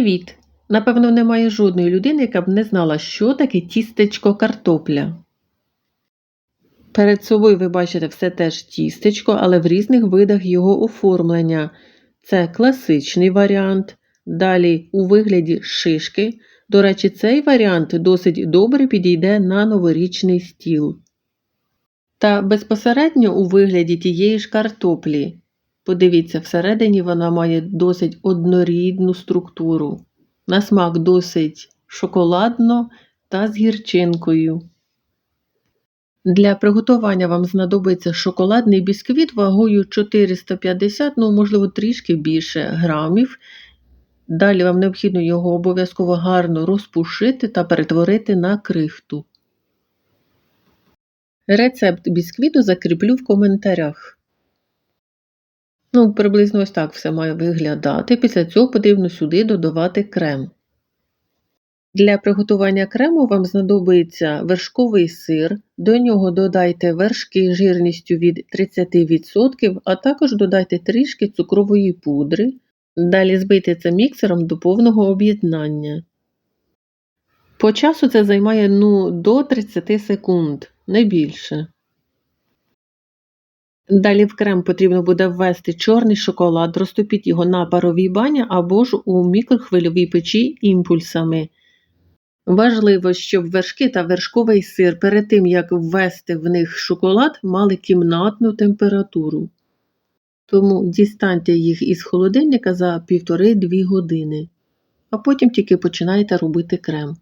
Привіт! Напевно, немає жодної людини, яка б не знала, що таке тістечко картопля. Перед собою ви бачите все теж тістечко, але в різних видах його оформлення. Це класичний варіант, далі у вигляді шишки. До речі, цей варіант досить добре підійде на новорічний стіл. Та безпосередньо у вигляді тієї ж картоплі. Подивіться, всередині вона має досить однорідну структуру. На смак досить шоколадно та з гірчинкою. Для приготування вам знадобиться шоколадний бісквіт вагою 450, ну, можливо, трішки більше грамів. Далі вам необхідно його обов'язково гарно розпушити та перетворити на крихту. Рецепт бісквіту закріплю в коментарях. Ну, приблизно ось так все має виглядати. Після цього потрібно сюди додавати крем. Для приготування крему вам знадобиться вершковий сир, до нього додайте вершки жирністю від 30%, а також додайте трішки цукрової пудри. Далі збийте це міксером до повного об'єднання. По часу це займає ну, до 30 секунд, не більше. Далі в крем потрібно буде ввести чорний шоколад, розтопіть його на паровій бані або ж у мікрохвильовій печі імпульсами. Важливо, щоб вершки та вершковий сир перед тим, як ввести в них шоколад, мали кімнатну температуру. Тому дістаньте їх із холодильника за 1,5-2 години, а потім тільки починайте робити крем.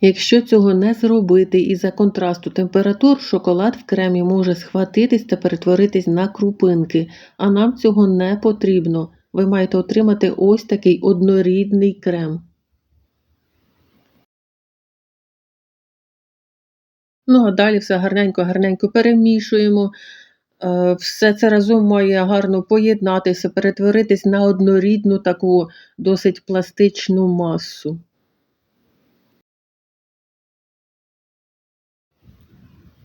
Якщо цього не зробити із-за контрасту температур, шоколад в кремі може схватитись та перетворитись на крупинки, а нам цього не потрібно. Ви маєте отримати ось такий однорідний крем. Ну, а далі все гарненько-гарненько перемішуємо. Е, Все це разом має гарно поєднатися, перетворитись на однорідну таку досить пластичну масу.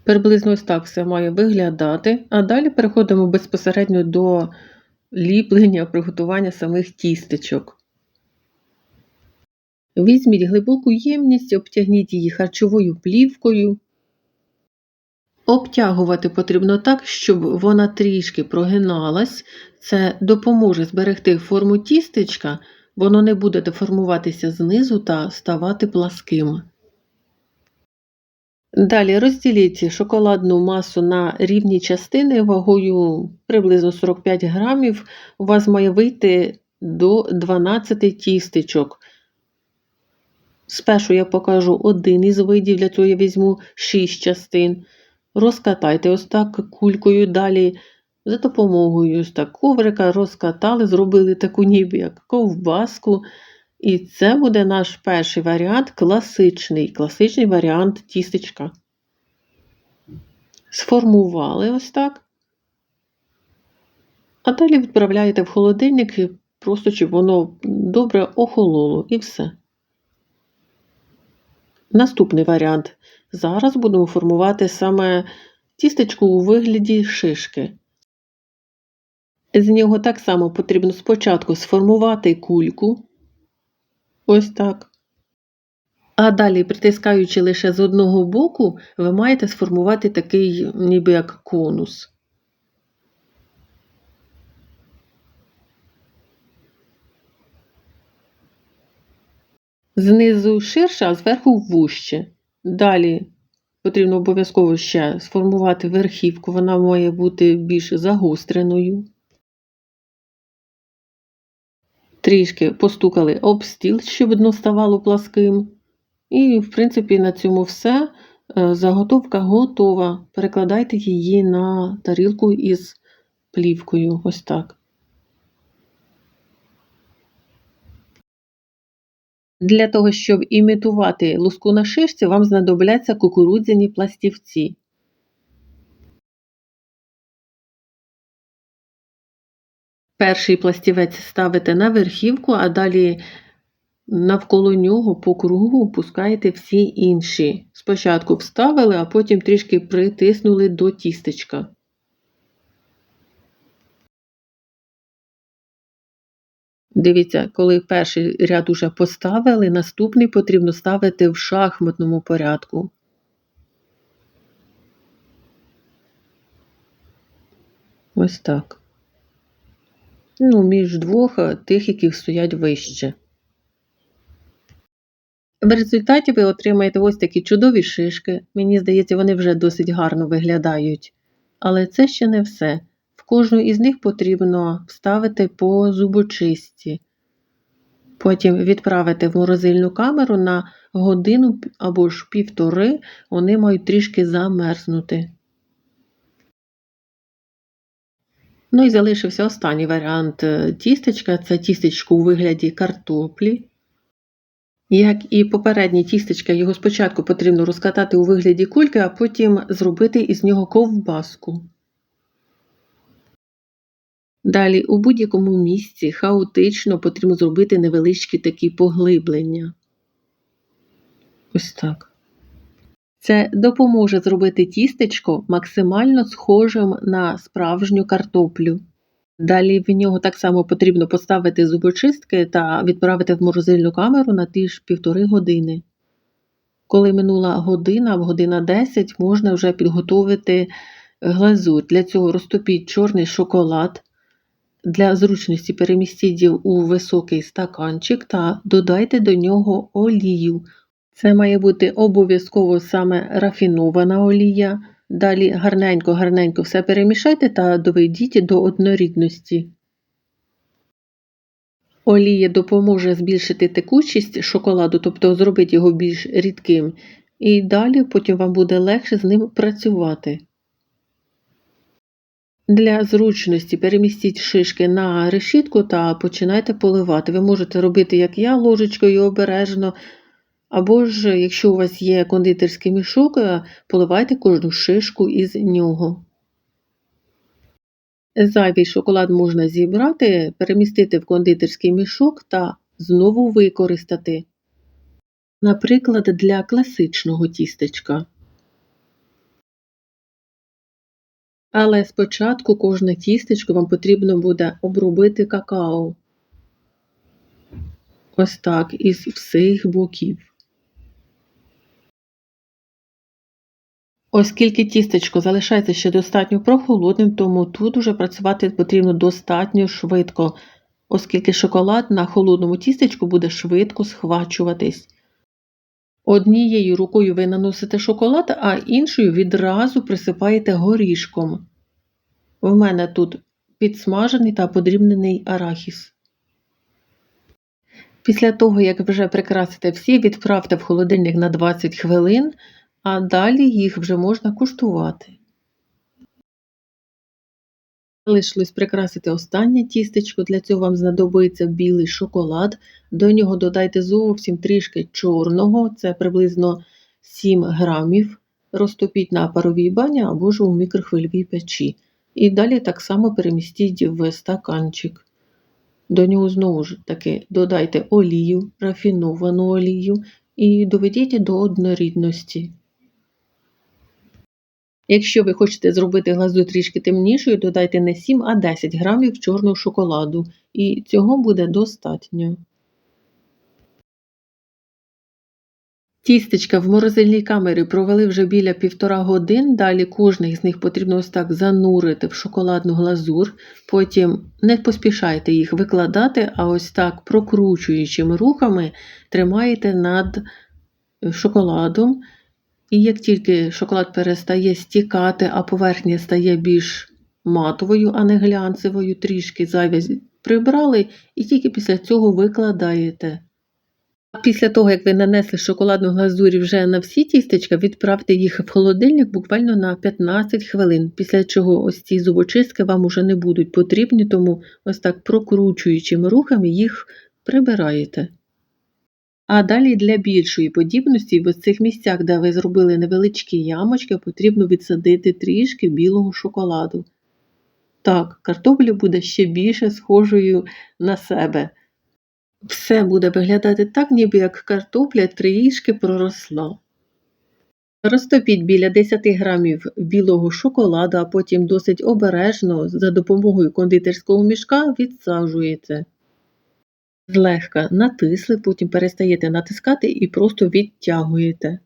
Приблизно ось так все має виглядати, а далі переходимо безпосередньо до ліплення, приготування самих тістечок. Візьміть глибоку ємність, обтягніть її харчовою плівкою. Обтягувати потрібно так, щоб вона трішки прогиналась. Це допоможе зберегти форму тістечка, воно не буде деформуватися знизу та ставати пласким. Далі розділіть шоколадну масу на рівні частини вагою приблизно 45 грамів. У вас має вийти до 12 тістечок. Спершу я покажу один із видів, для цього я візьму 6 частин. Розкатайте ось так кулькою, далі за допомогою ось так коврика розкатали, зробили таку ніби як ковбаску. І це буде наш перший варіант класичний, класичний варіант тістечка. Сформували ось так. А далі відправляєте в холодильник, просто щоб воно добре охололо і все. Наступний варіант. Зараз будемо формувати саме тістечко у вигляді шишки. З нього так само потрібно спочатку сформувати кульку. Ось так. А далі, притискаючи лише з одного боку, ви маєте сформувати такий ніби як конус. Знизу ширше, а зверху вужче. Далі потрібно обов'язково ще сформувати верхівку, вона має бути більш загостреною. Трішки постукали об стіл, щоб дно ставало пласким. І, в принципі, на цьому все. Е, заготовка готова. Перекладайте її на тарілку із плівкою. Ось так. Для того, щоб імітувати луску на шишці, вам знадобляться кукурудзяні пластівці. Перший пластівець ставите на верхівку, а далі навколо нього по кругу пускаєте всі інші. Спочатку вставили, а потім трішки притиснули до тістечка. Дивіться, коли перший ряд уже поставили, наступний потрібно ставити в шахматному порядку. Ось так. Ну, між двох е, тих, які стоять вище. В результаті ви отримаєте ось такі чудові шишки. Мені здається, вони вже досить гарно виглядають. Але це ще не все. В кожну із них потрібно вставити по зубочисті. Потім відправити в морозильну камеру на годину або ж півтори, вони мають трішки замерзнути. Ну і залишився останній варіант е, тістечка це тістечко у вигляді картоплі. Як і попереднє тістечко, його спочатку потрібно розкатати у вигляді кульки, а потім зробити із нього ковбаску. Далі у будь-якому місці хаотично потрібно зробити невеличкі такі поглиблення. Ось так. Це допоможе зробити тістечко максимально схожим на справжню картоплю. Далі в нього так само потрібно поставити зубочистки та відправити в морозильну камеру на ті ж півтори години. Коли минула година або година 10, можна вже підготувати глазур. Для цього розтопіть чорний шоколад. Для зручності перемістіть у високий стаканчик та додайте до нього олію. Це має бути обов'язково саме рафінована олія. Далі гарненько-гарненько все перемішайте та доведіть до однорідності. Олія допоможе збільшити текучість шоколаду, тобто зробити його більш рідким. І далі потім вам буде легше з ним працювати. Для зручності перемістіть шишки на решітку та починайте поливати. Ви можете робити, як я, ложечкою обережно. Або ж, якщо у вас є кондитерський мішок, е, поливайте кожну шишку із нього. Зайвий шоколад можна зібрати, перемістити в кондитерський мішок та знову використати. Наприклад, для класичного тістечка. Але спочатку кожне тістечко вам потрібно буде обробити какао. Ось так, із всіх боків. Оскільки тістечко залишається ще достатньо прохолодним, тому тут уже працювати потрібно достатньо швидко, оскільки шоколад на холодному тістечку буде швидко схвачуватись. Однією рукою ви наносите шоколад, а іншою відразу присипаєте горішком. В мене тут підсмажений та подрібнений арахіс. Після того, як вже прикрасите всі, відправте в холодильник на 20 хвилин а далі їх вже можна куштувати. Залишилось прикрасити останнє тістечко, для цього вам знадобиться білий шоколад. До нього додайте зовсім трішки чорного, це приблизно 7 грамів. Розтопіть на паровій бані або ж у мікрохвильовій печі. І далі так само перемістіть в стаканчик. До нього знову ж таки додайте олію, рафіновану олію і доведіть до однорідності. Якщо ви хочете зробити глазу трішки темнішою, додайте не 7, а 10 грамів чорного шоколаду, і цього буде достатньо. Тістечка в морозильній камері провели вже біля півтора годин, далі кожний з них потрібно ось так занурити в шоколадну глазур, потім не поспішайте їх викладати, а ось так прокручуючими рухами тримаєте над шоколадом. І як тільки шоколад перестає стікати, а поверхня стає більш матовою, а не глянцевою, трішки зайве прибрали, і тільки після цього викладаєте. А після того, як ви нанесли шоколадну глазурі вже на всі тістечка, відправте їх в холодильник буквально на 15 хвилин, після чого ось ці зубочистки вам уже не будуть потрібні, тому ось так прокручуючими рухами їх прибираєте. А далі для більшої подібності в цих місцях, де ви зробили невеличкі ямочки, потрібно відсадити трішки білого шоколаду. Так, картопля буде ще більше схожою на себе. Все буде виглядати так, ніби як картопля трішки проросла. Розтопіть біля 10 грамів білого шоколаду, а потім досить обережно за допомогою кондитерського мішка відсаджуєте. Злегка натисли, потім перестаєте натискати і просто відтягуєте.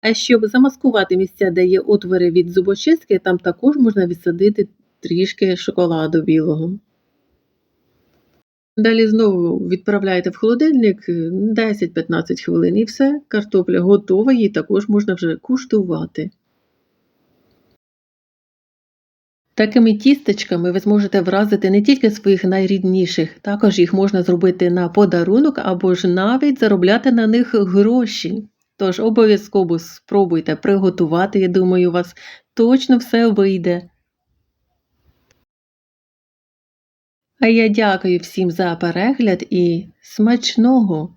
А щоб замаскувати місця, де є отвори від зубочистки, там також можна відсадити трішки шоколаду білого. Далі знову відправляєте в холодильник е, 10-15 хвилин і все, картопля готова, її також можна вже куштувати. Такими тістечками ви зможете вразити не тільки своїх найрідніших, також їх можна зробити на подарунок або ж навіть заробляти на них гроші. Тож обов'язково спробуйте приготувати, я думаю, у вас точно все вийде. А я дякую всім за перегляд і смачного!